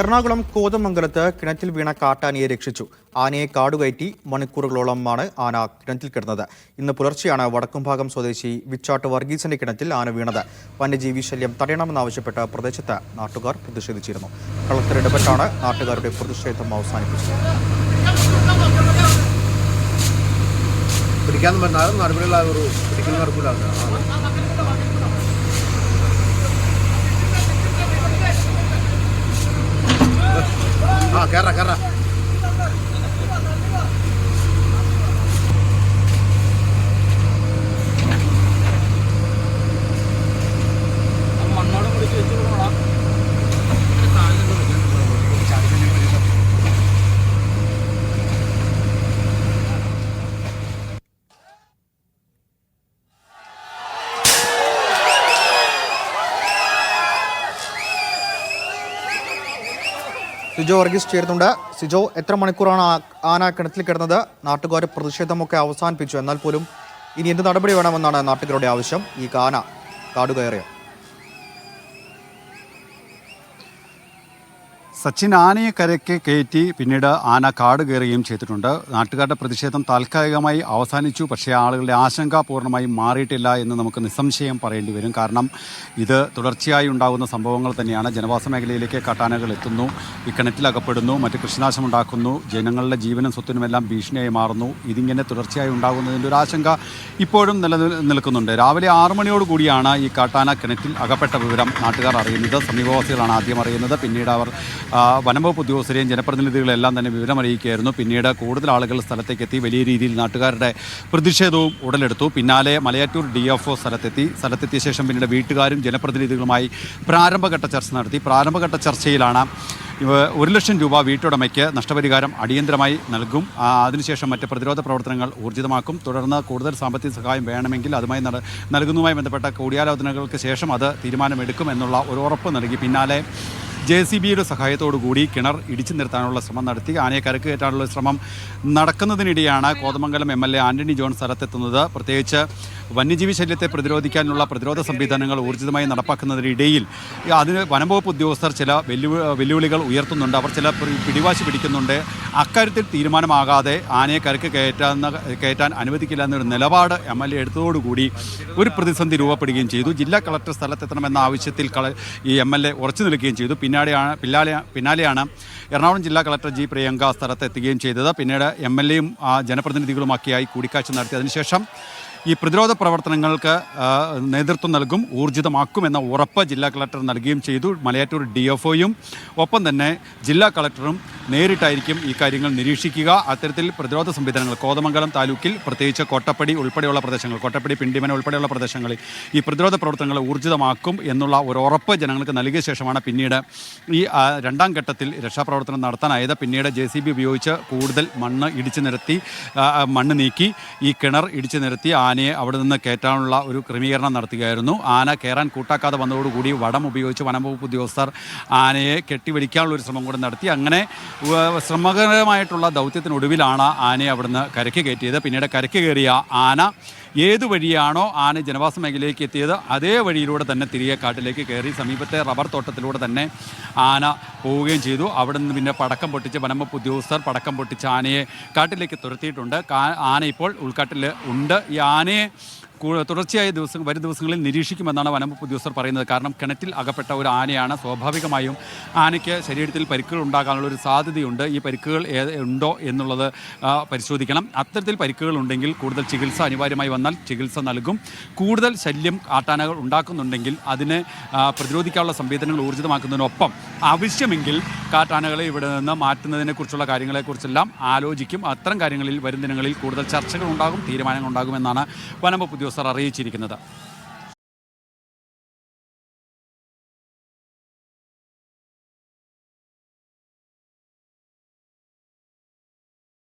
എറണാകുളം കോതമംഗലത്ത് കിണറ്റിൽ വീണ കാട്ടാനയെ രക്ഷിച്ചു. ആനയെ കാടുകയറ്റി മണിക്കൂറുകളോളമാണ് ആന കിണറ്റിൽ കിടന്നത്. ഇന്ന് പുലർച്ചെയാണ് വടക്കുംഭാഗം സ്വദേശി വിച്ചാട്ട് വർഗീസിന്റെ കിണറ്റിൽ ആന വീണത്. വന്യജീവി ശല്യം തടയണമെന്നാവശ്യപ്പെട്ട് പ്രദേശത്ത് നാട്ടുകാർ പ്രതിഷേധിച്ചിരുന്നു. കളക്ടർ ഇടപെട്ടാണ് നാട്ടുകാരുടെ പ്രതിഷേധം അവസാനിപ്പിച്ചത്. പിടിക്കാന്ന് പറഞ്ഞാലും നടപടിയുള്ള ഒരു പിടിക്കുന്ന നടപ്പിലാണ് ആ കയറ കയറ സിജോ വർഗീസ് ചേരുന്നുണ്ട്. സിജോ എത്ര മണിക്കൂറാണ് ആന കിണറ്റിൽ കിടന്നത്? നാട്ടുകാർ പ്രതിഷേധമൊക്കെ അവസാനിപ്പിച്ചു. എന്നാൽ പോലും ഇനി എന്ത് നടപടി വേണമെന്നാണ് നാട്ടുകാരുടെ ആവശ്യം. ഈ കാന കാടുകയറിയോ സച്ചിൻ ആനയെ കരയ്ക്ക് കയറ്റി പിന്നീട് ആന കാട് കയറുകയും ചെയ്തിട്ടുണ്ട്. നാട്ടുകാരുടെ പ്രതിഷേധം താൽക്കാലികമായി അവസാനിച്ചു. പക്ഷേ ആളുകളുടെ ആശങ്ക പൂർണമായും മാറിയിട്ടില്ല എന്ന് നമുക്ക് നിസ്സംശയം പറയേണ്ടി വരും. കാരണം ഇത് തുടർച്ചയായി ഉണ്ടാകുന്ന സംഭവങ്ങൾ തന്നെയാണ്. ജനവാസ മേഖലയിലേക്ക് കാട്ടാനകൾ എത്തുന്നു ഈ കിണറ്റിലകപ്പെടുന്നു മറ്റ് കൃഷിനാശം ഉണ്ടാക്കുന്നു ജനങ്ങളുടെ ജീവനും സ്വത്തിനുമെല്ലാം ഭീഷണിയായി മാറുന്നു. ഇതിങ്ങനെ തുടർച്ചയായി ഉണ്ടാകുന്നതിന്റെ ഒരു ആശങ്ക ഇപ്പോഴും നിലനിൽക്കുന്നുണ്ട് രാവിലെ ആറു മണിയോട് കൂടിയാണ് ഈ കാട്ടാന കിണറ്റിൽ അകപ്പെട്ട വിവരം നാട്ടുകാർ അറിയുന്നത്. സമീപവാസികളാണ് ആദ്യം അറിയുന്നത്. പിന്നീട് അവർ വനംവകുപ്പ് ഉദ്യോഗസ്ഥരെയും ജനപ്രതിനിധികളെല്ലാം തന്നെ വിവരമറിയിക്കുകയായിരുന്നു പിന്നീട് കൂടുതൽ ആളുകൾ സ്ഥലത്തേക്ക് എത്തി വലിയ രീതിയിൽ നാട്ടുകാരുടെ പ്രതിഷേധവും ഉടലെടുത്തു. പിന്നാലെ മലയാറ്റൂർ ഡി എഫ് ഒ സ്ഥലത്തെത്തി. സ്ഥലത്തെത്തിയ ശേഷം പിന്നീട് വീട്ടുകാരും ജനപ്രതിനിധികളുമായി പ്രാരംഭഘട്ട ചർച്ച നടത്തി. പ്രാരംഭഘട്ട ചർച്ചയിലാണ് ഒരു ലക്ഷം രൂപ വീട്ടുടമയ്ക്ക് നഷ്ടപരിഹാരം അടിയന്തരമായി നൽകും. അതിനുശേഷം മറ്റ് പ്രതിരോധ പ്രവർത്തനങ്ങൾ ഊർജിതമാക്കും. തുടർന്ന് കൂടുതൽ സാമ്പത്തിക സഹായം വേണമെങ്കിൽ അതുമായി നൽകുന്നതുമായി ബന്ധപ്പെട്ട കൂടിയാലോചനകൾക്ക് ശേഷം അത് തീരുമാനമെടുക്കും എന്നുള്ള ഒരു ഉറപ്പ് നൽകി. പിന്നാലെ ജെ സി ബിയുടെ സഹായത്തോടു കൂടി കിണർ ഇടിച്ചു നിർത്താനുള്ള ശ്രമം നടത്തി. ആനയെ കരക്ക് കയറ്റാനുള്ള ശ്രമം നടക്കുന്നതിനിടെയാണ് Kothamangalam M L A Antony John സ്ഥലത്തെത്തുന്നത്. പ്രത്യേകിച്ച് വന്യജീവി ശല്യത്തെ പ്രതിരോധിക്കാനുള്ള പ്രതിരോധ സംവിധാനങ്ങൾ ഊർജിതമായി നടപ്പാക്കുന്നതിനിടയിൽ അതിന് വനംവകുപ്പ് ഉദ്യോഗസ്ഥർ ചില വെല്ലു വെല്ലുവിളികൾ ഉയർത്തുന്നുണ്ട്. അവർ ചില പിടിവാശി പിടിക്കുന്നുണ്ട്. അക്കാര്യത്തിൽ തീരുമാനമാകാതെ ആനയെ കരക്ക് കയറ്റാന്ന കയറ്റാൻ അനുവദിക്കില്ല എന്നൊരു നിലപാട് എം എൽ എ എടുത്തതോടുകൂടി ഒരു പ്രതിസന്ധി രൂപപ്പെടുകയും ചെയ്തു. ജില്ലാ കളക്ടർ സ്ഥലത്തെത്തണമെന്ന ആവശ്യത്തിൽ ഈ എം എൽ എ ഉറച്ചു നിൽക്കുകയും ചെയ്തു. പിന്നാലെയാണ് പിന്നാലെ പിന്നാലെയാണ് എറണാകുളം ജില്ലാ കളക്ടർ ജി പ്രിയങ്ക സ്ഥലത്തെത്തുകയും ചെയ്തത്. പിന്നീട് എം എൽ എയും ജനപ്രതിനിധികളുമൊക്കെയായി കൂടിക്കാഴ്ച നടത്തി അതിനുശേഷം ഈ പ്രതിരോധ പ്രവർത്തനങ്ങൾക്ക് നേതൃത്വം നൽകും ഊർജിതമാക്കുമെന്ന ഉറപ്പ് ജില്ലാ കളക്ടർ നൽകുകയും ചെയ്തു. മലയാറ്റൂർ ഡി എഫ് ഒയും ഒപ്പം തന്നെ ജില്ലാ കളക്ടറും നേരിട്ടായിരിക്കും ഈ കാര്യങ്ങൾ നിരീക്ഷിക്കുക. അത്തരത്തിൽ പ്രതിരോധ സംവിധാനങ്ങൾ കോതമംഗലം താലൂക്കിൽ പ്രത്യേകിച്ച് കോട്ടപ്പടി ഉൾപ്പെടെയുള്ള പ്രദേശങ്ങൾ കോട്ടപ്പടി പിണ്ടിമന ഉൾപ്പെടെയുള്ള പ്രദേശങ്ങളിൽ ഈ പ്രതിരോധ പ്രവർത്തനങ്ങൾ ഊർജിതമാക്കും എന്നുള്ള ഒരു ഉറപ്പ് ജനങ്ങൾക്ക് നൽകിയ ശേഷമാണ് പിന്നീട് ഈ രണ്ടാം ഘട്ടത്തിൽ രക്ഷാപ്രവർത്തനം നടത്താനായത്. പിന്നീട് ജെ സി ബി ഉപയോഗിച്ച് കൂടുതൽ മണ്ണ് ഇടിച്ചു നിരത്തി മണ്ണ് നീക്കി ഈ കിണർ ഇടിച്ചു നിരത്തി ആനയെ അവിടെ നിന്ന് കയറ്റാനുള്ള ഒരു ക്രമീകരണം നടത്തുകയായിരുന്നു. ആന കയറാൻ കൂട്ടാക്കാതെ വന്നതോടുകൂടി വടം ഉപയോഗിച്ച് വനംവകുപ്പ് ഉദ്യോഗസ്ഥർ ആനയെ കെട്ടിവലിക്കാനുള്ള ഒരു ശ്രമം കൂടെ നടത്തി. അങ്ങനെ ശ്രമകരമായിട്ടുള്ള ദൗത്യത്തിനൊടുവിലാണ് ആനയെ അവിടുന്ന് കരയ്ക്ക് കയറ്റിയത്. പിന്നീട് കരയ്ക്ക് കയറിയ ആന ഏത് വഴിയാണോ ആന ജനവാസ മേഖലയിലേക്ക് എത്തിയത് അതേ വഴിയിലൂടെ തന്നെ തിരികെ കാട്ടിലേക്ക് കയറി സമീപത്തെ റബ്ബർ തോട്ടത്തിലൂടെ തന്നെ ആന പോവുകയും ചെയ്തു. അവിടെ നിന്ന് പിന്നെ പടക്കം പൊട്ടിച്ച് വനംവകുപ്പ് ഉദ്യോഗസ്ഥർ പടക്കം പൊട്ടിച്ച് ആനയെ കാട്ടിലേക്ക് തുരത്തിയിട്ടുണ്ട്. ആന ഇപ്പോൾ ഉൾക്കാട്ടിൽ ഉണ്ട്. ഈ ആനയെ തുടർച്ചയായ ദിവസം വരും ദിവസങ്ങളിൽ നിരീക്ഷിക്കുമെന്നാണ് വനംവകുപ്പ് ഉദ്യോഗസ്ഥർ പറയുന്നത്. കാരണം കിണറ്റിൽ അകപ്പെട്ട ഒരു ആനയാണ് സ്വാഭാവികമായും ആനയ്ക്ക് ശരീരത്തിൽ പരിക്കുകൾ ഉണ്ടാകാനുള്ള ഒരു സാധ്യതയുണ്ട്. ഈ പരിക്കുകൾ ഉണ്ടോ എന്നുള്ളത് പരിശോധിക്കണം. അത്തരത്തിൽ പരിക്കുകൾ ഉണ്ടെങ്കിൽ കൂടുതൽ ചികിത്സ അനിവാര്യമായി വന്നാൽ ചികിത്സ നൽകും. കൂടുതൽ ശല്യം ആട്ടാനകൾ ഉണ്ടാക്കുന്നുണ്ടെങ്കിൽ അതിനെ പ്രതിരോധിക്കാനുള്ള സംവിധാനങ്ങൾ ഊർജിതമാക്കുന്നതിനൊപ്പം ആവശ്യമെങ്കിൽ കാട്ടാനകളെ ഇവിടെ നിന്ന് മാറ്റുന്നതിനെക്കുറിച്ചുള്ള കാര്യങ്ങളെക്കുറിച്ചെല്ലാം ആലോചിക്കും. അത്തരം കാര്യങ്ങളിൽ വരും ദിനങ്ങളിൽ കൂടുതൽ ചർച്ചകൾ ഉണ്ടാകും തീരുമാനങ്ങൾ ഉണ്ടാകുമെന്നാണ് വനംവകുപ്പ് ഉദ്യോഗസ്ഥർ അറിയിച്ചിരിക്കുന്നത്.